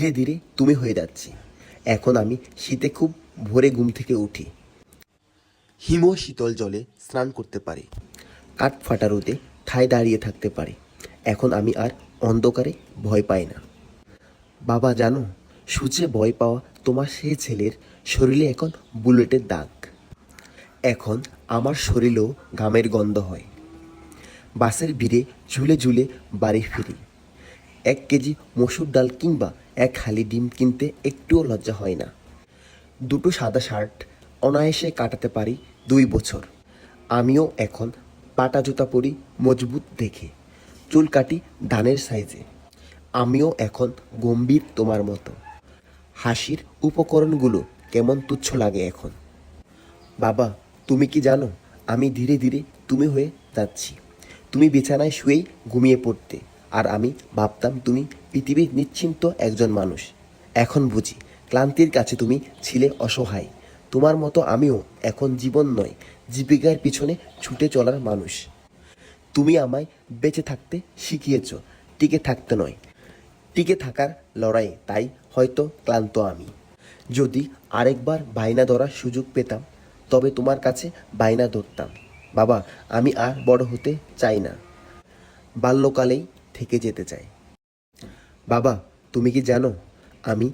ধীরে ধীরে তুমি হয়ে যাচ্ছি। এখন আমি শীতে খুব ভোরে ঘুম থেকে উঠি। হিম শীতল জলে স্নান করতে পারি। কাঠ ফাটা রোদে ঠায় দাঁড়িয়ে থাকতে পারি। এখন আমি আর অন্ধকারে ভয় পাই না। বাবা জানো সূচে ভয় পাওয়া তোমার সেই ছেলের শরীরে এখন বুলেটের দাগ। এখন আমার শরীরেও ঘামের গন্ধ হয়। বাসের ভিড়ে ঝুলে ঝুলে বাড়ি ফিরি। এক কেজি মসুর ডাল কিংবা এক হালি ডিম কিনতে একটুও লজ্জা হয় না। দুটো সাদা শার্ট অনায়াসে কাটাতে পারি দুই বছর। আমিও এখন পাটা জুতা পরি মজবুত দেখে, চুল কাটি ধানের সাইজে। আমিও এখন গম্ভীর তোমার মতো। হাসির উপকরণগুলো কেমন তুচ্ছ লাগে এখন। বাবা, তুমি কি জানো, আমি ধীরে ধীরে তুমি হয়ে যাচ্ছি। তুমি বিছানায় শুয়েই ঘুমিয়ে পড়তে। আর আমি ভাবতাম তুমি পৃথিবীর নিশ্চিন্ত একজন মানুষ। এখন বুঝি ক্লান্তির কাছে তুমি ছিলে অসহায়। তোমার মতো আমিও এখন জীবন নয়, জীবিকার পিছনে ছুটে চলার মানুষ। তুমি আমায় বেঁচে থাকতে শিখিয়েছ, টিকে থাকতে নয়। টিকে থাকার লড়াই, তাই হয়তো ক্লান্ত আমি। যদি আরেকবার বাইনা ধরার সুযোগ পেতাম, তবে তোমার কাছে বাইনা ধরতাম। বাবা, আমি আর বড় হতে চাই না। বাল্যকালেই থেকে যেতে চাই। বাবা তুমি কি জানো আমি